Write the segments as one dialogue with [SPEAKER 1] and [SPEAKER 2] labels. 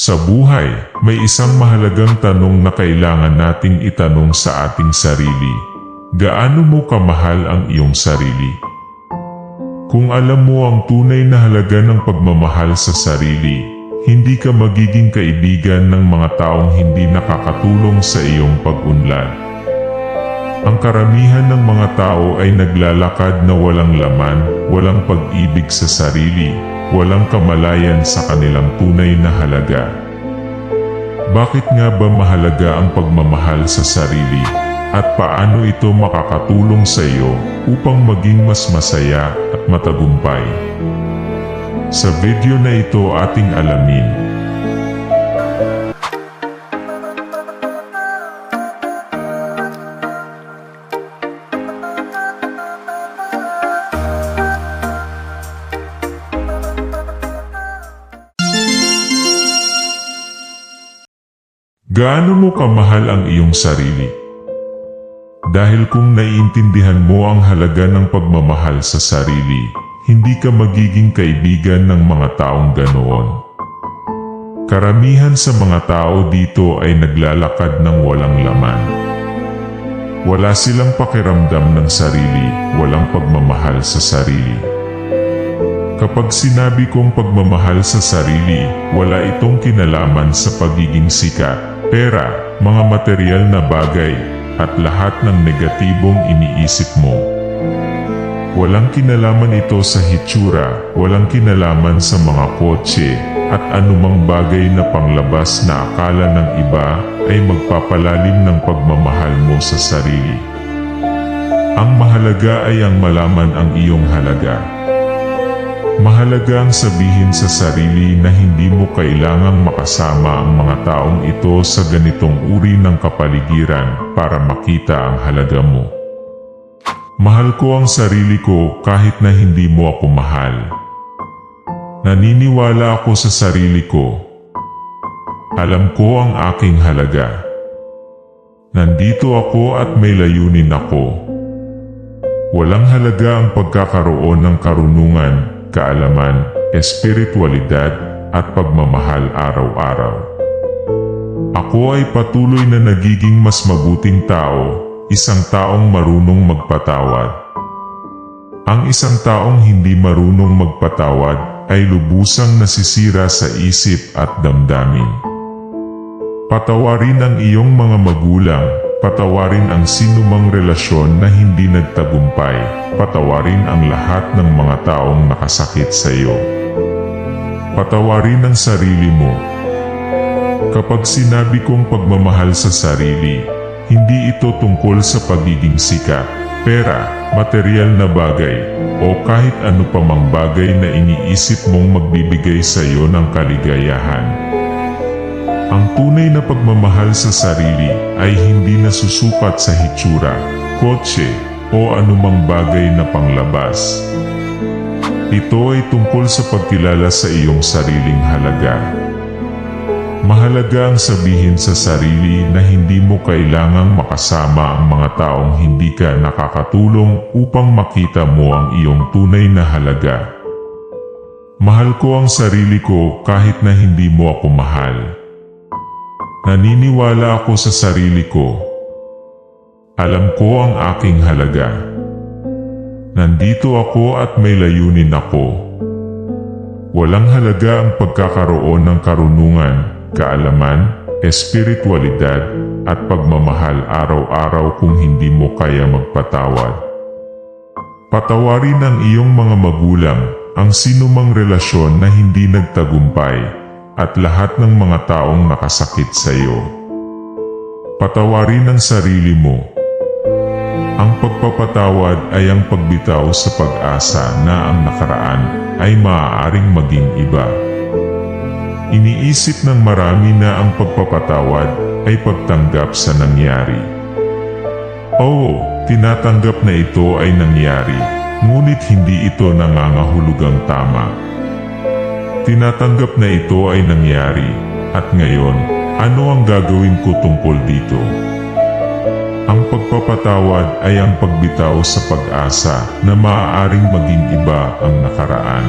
[SPEAKER 1] Sa buhay, may isang mahalagang tanong na kailangan nating itanong sa ating sarili. Gaano mo kamahal ang iyong sarili? Kung alam mo ang tunay na halaga ng pagmamahal sa sarili, hindi ka magiging kaibigan ng mga taong hindi nakakatulong sa iyong pag-unlad. Ang karamihan ng mga tao ay naglalakad na walang laman, walang pag-ibig sa sarili, walang kamalayan sa kanilang tunay na halaga. Bakit nga ba mahalaga ang pagmamahal sa sarili? At paano ito makakatulong sa iyo upang maging mas masaya at matagumpay? Sa video na ito ating alamin. Gaano mo kamahal ang iyong sarili? Dahil kung naiintindihan mo ang halaga ng pagmamahal sa sarili, hindi ka magiging kaibigan ng mga taong ganoon. Karamihan sa mga tao dito ay naglalakad ng walang laman. Wala silang pakiramdam ng sarili, walang pagmamahal sa sarili. Kapag sinabi kong pagmamahal sa sarili, wala itong kinalaman sa pagiging sikat, pera, mga material na bagay, at lahat ng negatibong iniisip mo. Walang kinalaman ito sa hitsura, walang kinalaman sa mga kotse, at anumang bagay na panglabas na akala ng iba ay magpapalalim ng pagmamahal mo sa sarili. Ang mahalaga ay ang malaman ang iyong halaga. Mahalaga ang sabihin sa sarili na hindi mo kailangang makasama ang mga taong ito sa ganitong uri ng kapaligiran para makita ang halaga mo. Mahal ko ang sarili ko kahit na hindi mo ako mahal. Naniniwala ako sa sarili ko. Alam ko ang aking halaga. Nandito ako at may layunin ako. Walang halaga ang pagkakaroon ng karunungan, kaalaman, espiritualidad at pagmamahal araw-araw. Ako ay patuloy na nagiging mas mabuting tao, isang taong marunong magpatawad. Ang isang taong hindi marunong magpatawad ay lubusang nasisira sa isip at damdamin. Patawarin ang iyong mga magulang, patawarin ang sinumang relasyon na hindi nagtagumpay, patawarin ang lahat ng mga taong nakasakit sa iyo. Patawarin ang sarili mo. Kapag sinabi kong pagmamahal sa sarili, hindi ito tungkol sa pagiging sikat, pera, material na bagay, o kahit ano pa mang bagay na iniisip mong magbibigay sa iyo ng kaligayahan. Ang tunay na pagmamahal sa sarili ay hindi nasusukat sa hitsura, kotse, o anumang bagay na panglabas. Ito ay tungkol sa pagkilala sa iyong sariling halaga. Mahalaga ang sabihin sa sarili na hindi mo kailangang makasama ang mga taong hindi ka nakakatulong upang makita mo ang iyong tunay na halaga. Mahal ko ang sarili ko kahit na hindi mo ako mahal. Naniniwala ako sa sarili ko. Alam ko ang aking halaga. Nandito ako at may layunin ako. Walang halaga ang pagkakaroon ng karunungan, kaalaman, espiritualidad, at pagmamahal araw-araw kung hindi mo kaya magpatawad. Patawarin ang iyong mga magulang, ang sinumang relasyon na hindi nagtagumpay, at lahat ng mga taong nakasakit sa iyo. Patawarin ang sarili mo. Ang pagpapatawad ay ang pagbitaw sa pag-asa na ang nakaraan ay maaaring maging iba. Iniisip ng marami na ang pagpapatawad ay pagtanggap sa nangyari. Oo, tinatanggap na ito ay nangyari, ngunit hindi ito nangangahulugang tama. Tinatanggap na ito ay nangyari, at ngayon, ano ang gagawin ko tungkol dito? Ang pagpapatawad ay ang pagbitaw sa pag-asa na maaaring maging iba ang nakaraan.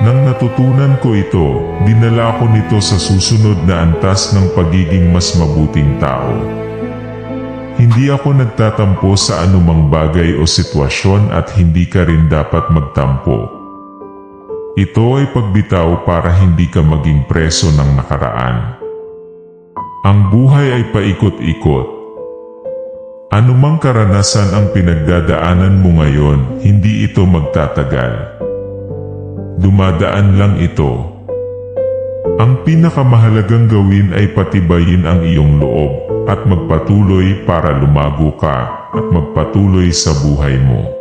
[SPEAKER 1] Nang natutunan ko ito, dinala ko nito sa susunod na antas ng pagiging mas mabuting tao. Hindi ako nagtatampo sa anumang bagay o sitwasyon at hindi ka rin dapat magtampo. Ito ay pagbitaw para hindi ka maging preso ng nakaraan. Ang buhay ay paikot-ikot. Anumang karanasan ang pinagdadaanan mo ngayon, hindi ito magtatagal. Dumadaan lang ito. Ang pinakamahalagang gawin ay patibayin ang iyong loob at magpatuloy para lumago ka at magpatuloy sa buhay mo.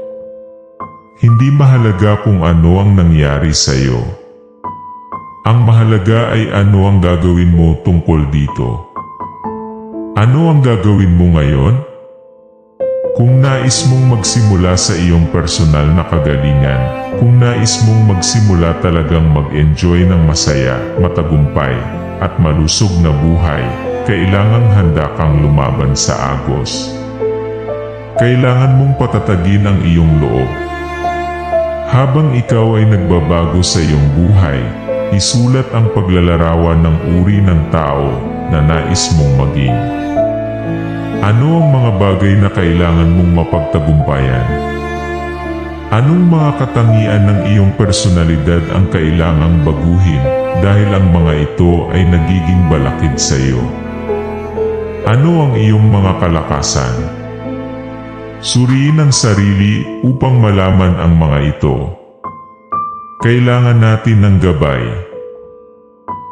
[SPEAKER 1] Hindi mahalaga kung ano ang nangyari sa iyo. Ang mahalaga ay ano ang gagawin mo tungkol dito. Ano ang gagawin mo ngayon? Kung nais mong magsimula sa iyong personal na kagalingan, kung nais mong magsimula talagang mag-enjoy ng masaya, matagumpay, at malusog na buhay, kailangang handa kang lumaban sa agos. Kailangan mong patatagin ang iyong loob. Habang ikaw ay nagbabago sa iyong buhay, isulat ang paglalarawan ng uri ng tao na nais mong maging. Ano ang mga bagay na kailangan mong mapagtagumpayan? Anong mga katangian ng iyong personalidad ang kailangang baguhin dahil ang mga ito ay nagiging balakid sa iyo? Ano ang iyong mga kalakasan? Suriin ang sarili upang malaman ang mga ito. Kailangan natin ng gabay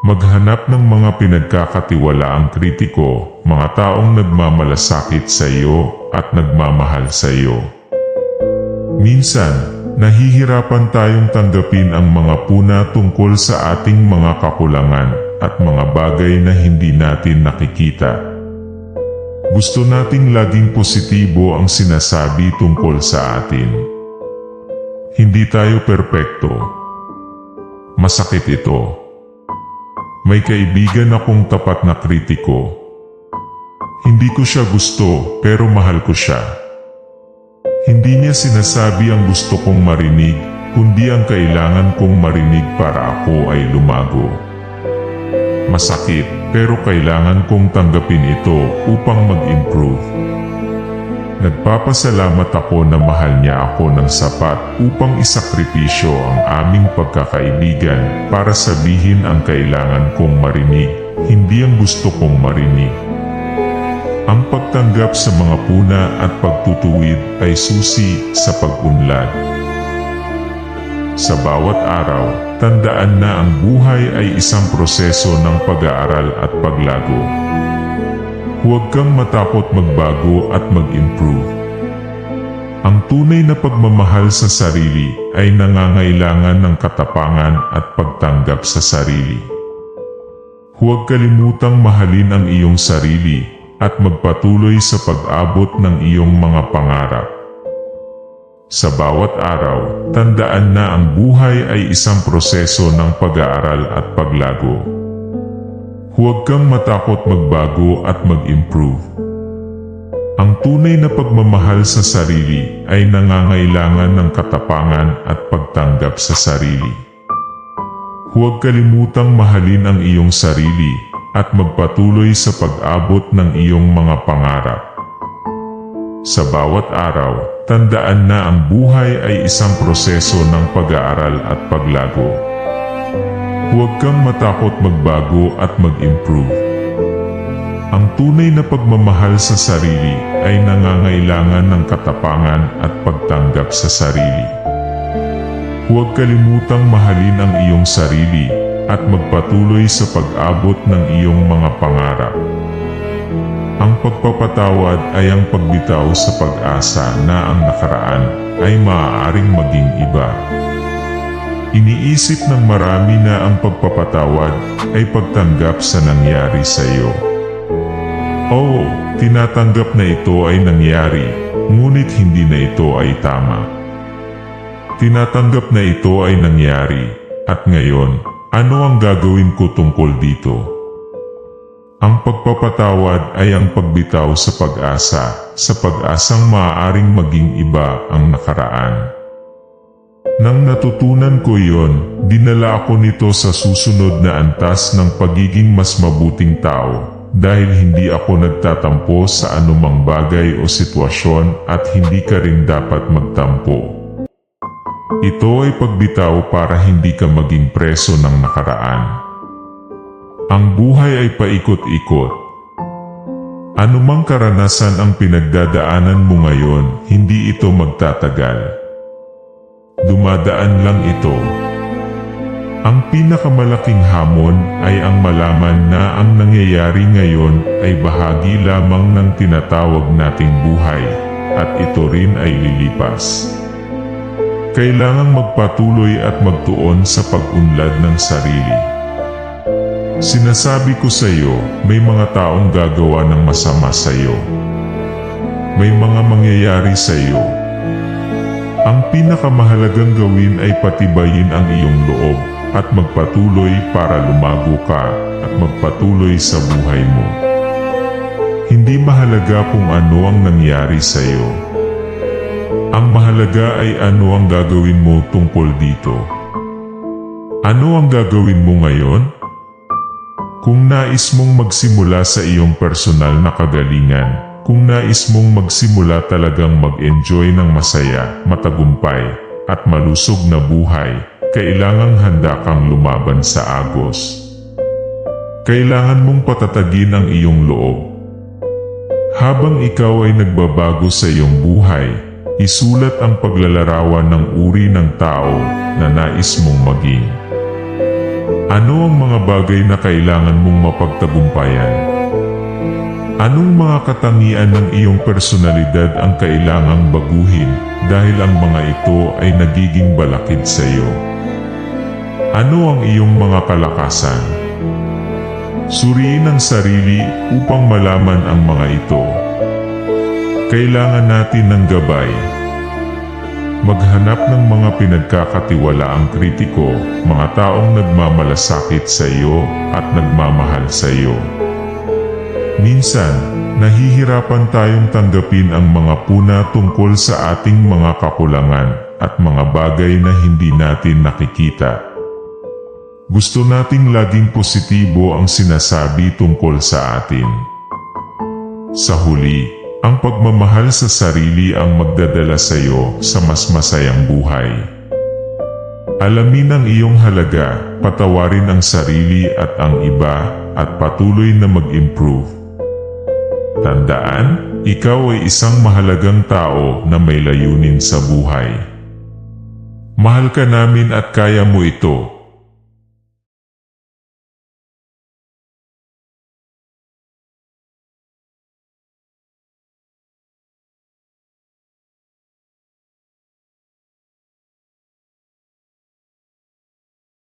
[SPEAKER 1] Maghanap ng mga pinagkakatiwalaang kritiko, mga taong nagmamalasakit sa iyo at nagmamahal sa iyo. Minsan, nahihirapan tayong tanggapin ang mga puna tungkol sa ating mga kakulangan at mga bagay na hindi natin nakikita. Gusto nating laging positibo ang sinasabi tungkol sa atin. Hindi tayo perpekto. Masakit ito. May kaibigan akong tapat na kritiko. Hindi ko siya gusto pero mahal ko siya. Hindi niya sinasabi ang gusto kong marinig, kundi ang kailangan kong marinig para ako ay lumago. Masakit pero kailangan kong tanggapin ito upang mag-improve. Nagpapasalamat ako na mahal niya ako ng sapat upang isakripisyo ang aming pagkakaibigan para sabihin ang kailangan kong marinig, hindi ang gusto kong marinig. Ang pagtanggap sa mga puna at pagtutuwid ay susi sa pag-unlad. Sa bawat araw, tandaan na ang buhay ay isang proseso ng pag-aaral at paglago. Huwag kang matakot magbago at mag-improve. Ang tunay na pagmamahal sa sarili ay nangangailangan ng katapangan at pagtanggap sa sarili. Huwag kalimutang mahalin ang iyong sarili at magpatuloy sa pag-abot ng iyong mga pangarap. Sa bawat araw, tandaan na ang buhay ay isang proseso ng pag-aaral at paglago. Huwag kang matakot magbago at mag-improve. Ang tunay na pagmamahal sa sarili ay nangangailangan ng katapangan at pagtanggap sa sarili. Huwag kalimutang mahalin ang iyong sarili at magpatuloy sa pag-abot ng iyong mga pangarap. Sa bawat araw, tandaan na ang buhay ay isang proseso ng pag-aaral at paglago. Huwag kang matakot magbago at mag-improve. Ang tunay na pagmamahal sa sarili ay nangangailangan ng katapangan at pagtanggap sa sarili. Huwag kalimutang mahalin ang iyong sarili at magpatuloy sa pag-abot ng iyong mga pangarap. Ang pagpapatawad ay ang pagbitaw sa pag-asa na ang nakaraan ay maaaring maging iba. Iniisip ng marami na ang pagpapatawad ay pagtanggap sa nangyari sa iyo. Oo, tinatanggap na ito ay nangyari, ngunit hindi na ito ay tama. Tinatanggap na ito ay nangyari, at ngayon, ano ang gagawin ko tungkol dito? Ang pagpapatawad ay ang pagbitaw sa pag-asa, sa pag-asang maaaring maging iba ang nakaraan. Nang natutunan ko yon, dinala ako nito sa susunod na antas ng pagiging mas mabuting tao dahil hindi ako nagtatampo sa anumang bagay o sitwasyon at hindi ka rin dapat magtampo. Ito ay pagbitaw para hindi ka maging preso ng nakaraan. Ang buhay ay paikot-ikot. Anumang karanasan ang pinagdadaanan mo ngayon, hindi ito magtatagal. Dumadaan lang ito. Ang pinakamalaking hamon ay ang malaman na ang nangyayari ngayon ay bahagi lamang ng tinatawag nating buhay at ito rin ay lilipas. Kailangang magpatuloy at magtuon sa pag-unlad ng sarili. Sinasabi ko sa iyo, may mga taong gagawa ng masama sa iyo. May mga mangyayari sa iyo. Ang pinakamahalagang gawin ay patibayin ang iyong loob at magpatuloy para lumago ka at magpatuloy sa buhay mo. Hindi mahalaga kung ano ang nangyari sa iyo. Ang mahalaga ay ano ang gagawin mo tungkol dito. Ano ang gagawin mo ngayon? Kung nais mong magsimula sa iyong personal na kagalingan, kung nais mong magsimula talagang mag-enjoy ng masaya, matagumpay, at malusog na buhay, kailangang handa kang lumaban sa agos. Kailangan mong patatagin ang iyong loob. Habang ikaw ay nagbabago sa iyong buhay, isulat ang paglalarawan ng uri ng tao na nais mong maging. Ano ang mga bagay na kailangan mong mapagtagumpayan? Anong mga katangian ng iyong personalidad ang kailangang baguhin dahil ang mga ito ay nagiging balakid sa iyo? Ano ang iyong mga kalakasan? Suriin ang sarili upang malaman ang mga ito. Kailangan natin ng gabay. Maghanap ng mga pinagkakatiwalaang kritiko, mga taong nagmamalasakit sa iyo at nagmamahal sa iyo. Minsan, nahihirapan tayong tanggapin ang mga puna tungkol sa ating mga kakulangan at mga bagay na hindi natin nakikita. Gusto nating laging positibo ang sinasabi tungkol sa atin. Sa huli, ang pagmamahal sa sarili ang magdadala sa iyo sa mas masayang buhay. Alamin ang iyong halaga, patawarin ang sarili at ang iba, at patuloy na mag-improve. Tandaan, ikaw ay isang mahalagang tao na may layunin sa buhay. Mahal ka namin at kaya mo ito